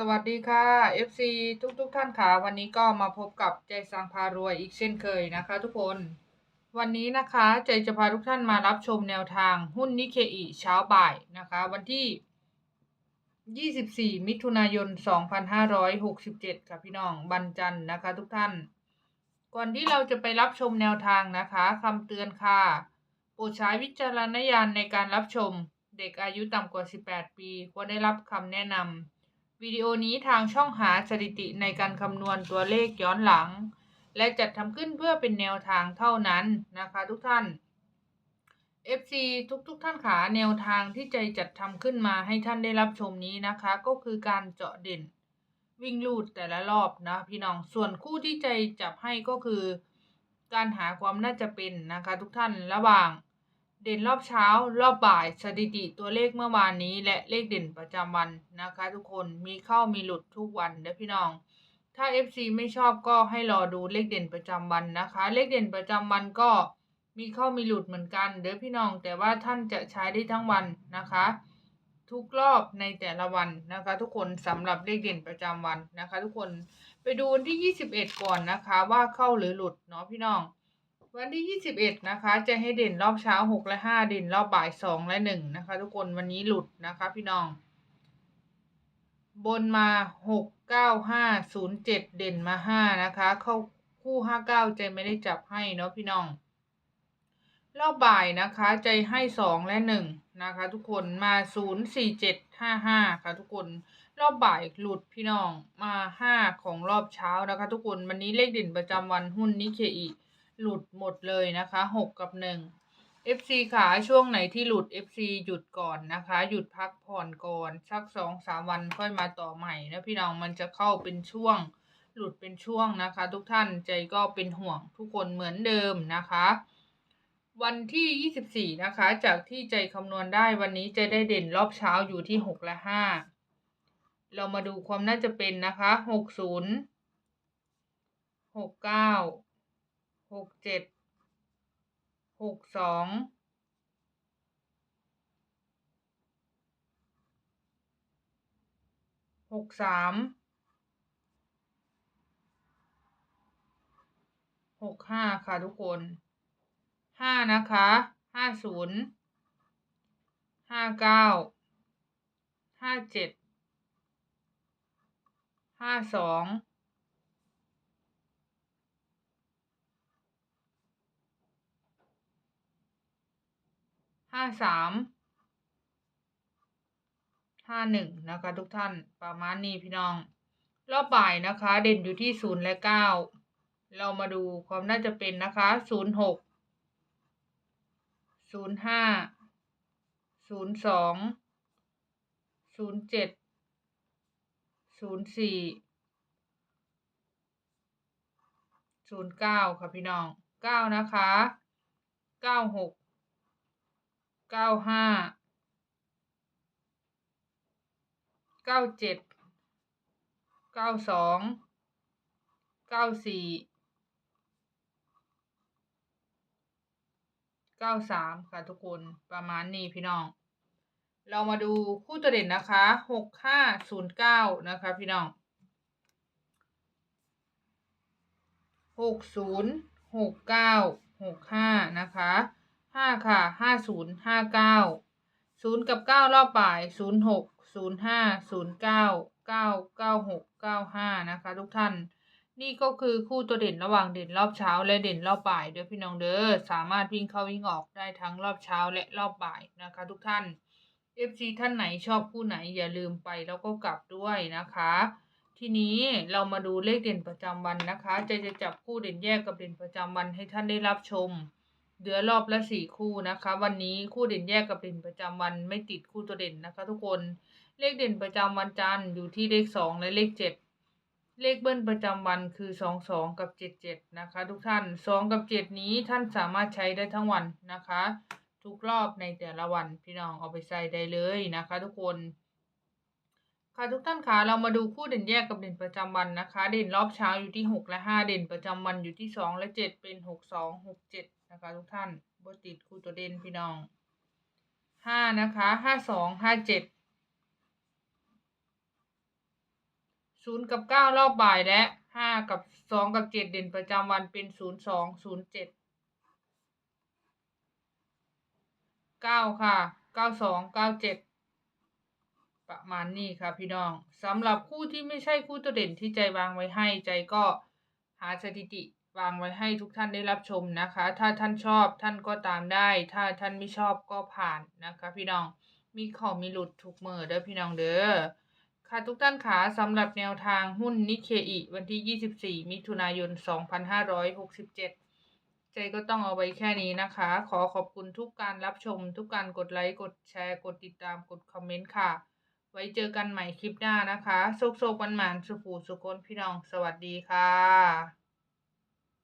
สวัสดีค่ะ FC ทุกทุกๆท่านค่ะ วันนี้ก็มาพบกับใจสังพารวยอีกเช่นเคยนะคะ ทุกคน วันนี้นะคะใจจะพาทุกท่านมารับชมแนวทางหุ้นนิเคอีเช้าบ่ายนะคะ วันที่ 24 มิถุนายน 2567 ค่ะพี่น้องบันจันนะคะ ทุกท่าน ก่อนที่เราจะไปรับชมแนวทางนะคะคำเตือนค่ะโปรดใช้วิจารณญาณในการรับชมเด็กอายุต่ำกว่า 18 ปีควรได้รับคำแนะนำ วิดีโอนี้ทางช่องหาสถิติในการคำนวณตัวเลขย้อนหลัง และจัดทำขึ้นเพื่อเป็นแนวทางเท่านั้นนะคะทุกท่าน FC ทุกทุกๆท่านขาแนวทางที่ใจจัดทำขึ้นมาให้ท่านได้รับชมนี้นะคะ ก็คือการเจาะเด่น วิ่งลูดแต่ละรอบนะพี่น้องส่วนคู่ที่ใจจับให้ก็คือ การหาความน่าจะเป็นนะคะทุกท่านระหว่าง เด่นรอบเช้า รอบบ่ายสถิติตัวเลขเมื่อวานนี้ และเลขเด่นประจำวันนะคะ ทุกคนมีเข้ามีหลุดทุกวันเด้อพี่น้อง ถ้า FC ไม่ชอบก็ให้รอดูเลขเด่นประจำวันนะคะ เลขเด่นประจำวันก็มีเข้ามีหลุดเหมือนกันเด้อพี่น้องแต่ว่าท่านจะใช้ได้ทั้งวันนะคะ ทุกรอบในแต่ละวันนะคะ ทุกคนสำหรับเลขเด่นประจำวันนะคะ ทุกคนไปดูวันที่ 21 ก่อนนะคะ ว่าเข้าหรือหลุดเนาะพี่น้อง วันที่ 21 นะคะ จะให้เด่นรอบเช้า 6 และ 5 เด่นรอบบ่าย 2 และ 1 นะคะ ทุกคนวันนี้หลุดนะคะ พี่น้อง บนมา 6 9 5 0 7 เด่นมา 5 นะคะ เข้าคู่ 59 ใจไม่ได้จับให้เนาะพี่น้อง รอบบ่ายนะคะ ใจให้ 2 และ 1 นะคะ ทุกคนมา 0 4 7 5 5 ค่ะ ทุกคนรอบบ่ายหลุดพี่น้องมา 5 ของรอบเช้านะคะ ทุกคนวันนี้เลขเด่นประจำวันหุ้นนิเคอี หลุดหมดเลยนะคะ6กับ1 FC ขาช่วงไหนที่หลุด FC หยุดก่อนนะคะ หยุดพักผ่อนก่อนสักสองสามวันค่อยมาต่อใหม่นะพี่น้องมันจะเข้าเป็นช่วง หลุดเป็นช่วงนะคะ ทุกท่านใจก็เป็นห่วงทุกคนเหมือนเดิมนะคะ วันที่ 24 นะคะ จากที่ใจคำนวณได้วันนี้จะได้เด่นรอบเช้าอยู่ที่ 6 และ 5 เรามาดูความน่าจะเป็นนะคะ 60 69 67 62 63 65ค่ะทุกคนห้านะคะห้าศูนย์ห้าเก้าห้าเจ็ดห้าสอง ห้าสามห้าหนึ่งนะคะ ทุกท่านประมาณนี้พี่น้อง รอบบ่ายนะคะ เด่นอยู่ที่ศูนย์และเก้าเรามาดูความน่าจะเป็นนะคะศูนย์หกศูนย์ห้าศูนย์สองศูนย์เจ็ดศูนย์สี่ศูนย์เก้าค่ะพี่น้องเก้านะคะเก้าหก เก้าห้าเก้าเจ็ดเก้าสองเก้าสี่เก้าสามค่ะทุกคนประมาณนี้พี่น้อง เรามาดูคู่ตัวเด่นนะคะหกห้าศูนย์เก้านะคะพี่น้องหกศูนย์หกเก้าหกห้านะคะ ห้าค่ะห้าศูนย์ห้าเก้าศูนย์กับเก้ารอบบ่ายศูนย์หกศูนย์ห้าศูนย์เก้าเก้าเก้าหกเก้าห้านะคะ ทุกท่าน นี่ก็คือคู่ตัวเด่นระหว่างเด่นรอบเช้า และเด่นรอบบ่ายเด้อพี่น้องเด้อสามารถวิ่งเข้าวิ่งออกได้ทั้งรอบเช้าและรอบบ่ายนะคะ ทุกท่าน FC ท่านไหนชอบคู่ไหนอย่าลืมไปแล้วก็กลับด้วยนะคะทีนี้เรามาดูเลขเด่นประจำวันนะคะ จะจะจับคู่เด่นแยกกับเด่นประจำวันให้ท่านได้รับชม เหลือรอบละสี่คู่นะคะ วันนี้คู่เด่นแยกกับเด่นประจำวันไม่ติดคู่ตัวเด่นนะคะ ทุกคนเลขเด่นประจำวันจันทร์อยู่ที่เลขสองและเลขเจ็ดเลขเบิ้ลประจำวันคือสองสองกับเจ็ดเจ็ดนะคะ ทุกท่านสองกับเจ็ดนี้ท่านสามารถใช้ได้ทั้งวันนะคะ ทุกรอบในแต่ละวันพี่น้องเอาไปใส่ได้เลยนะคะ ทุกคนค่ะทุกท่านคะเรามาดูคู่เด่นแยกกับเด่นประจำวันนะคะ เด่นรอบเช้าอยู่ที่หกและห้าเด่นประจำวันอยู่ที่สองและเจ็ดเป็นหกสองหกเจ็ด นะคะทุกท่านบติดคู่ตัวเด่นพี่น้องห้านะคะห้าสองห้าเจ็ดศูนย์กับเก้ารอบบ่ายและห้ากับสองกับเจ็ดเด่นประจำวันเป็นศูนย์สองศูนย์เจ็ดเก้าค่ะเก้าสองเก้าเจ็ดประมาณนี้ค่ะพี่น้องสำหรับคู่ที่ไม่ใช่คู่ตัวเด่นที่ใจวางไว้ให้ใจก็หาสถิติ วางไว้ให้ทุกท่านได้รับชมนะคะ ถ้าท่านชอบท่านก็ตามได้ ถ้าท่านไม่ชอบก็ผ่านนะคะ พี่น้อง มีของมีหลุดทุกเมื่อเด้อพี่น้องเด้อ ค่ะทุกท่านขาสำหรับแนวทางหุ้นนิเคอิวันที่ 24 มิถุนายน 2567 ใจก็ต้องเอาไว้แค่นี้นะคะ ขอขอบคุณทุกการรับชม ทุกการกดไลค์ กดแชร์ กดติดตาม กดคอมเมนต์ค่ะ ไว้เจอกันใหม่คลิปหน้านะคะโชคโชควันหมานสุขูสุคนพี่น้อง สวัสดีค่ะ